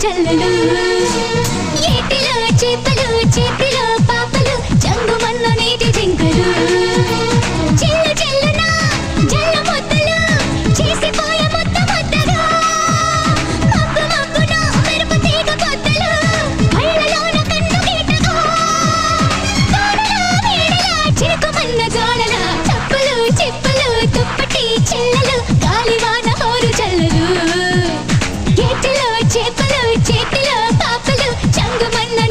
జల్లులు జల్లులు ఏటిలో చేపలు చేతిలో పాపలు జంగుమన్ను నీటి జింకలు. రంగమన్న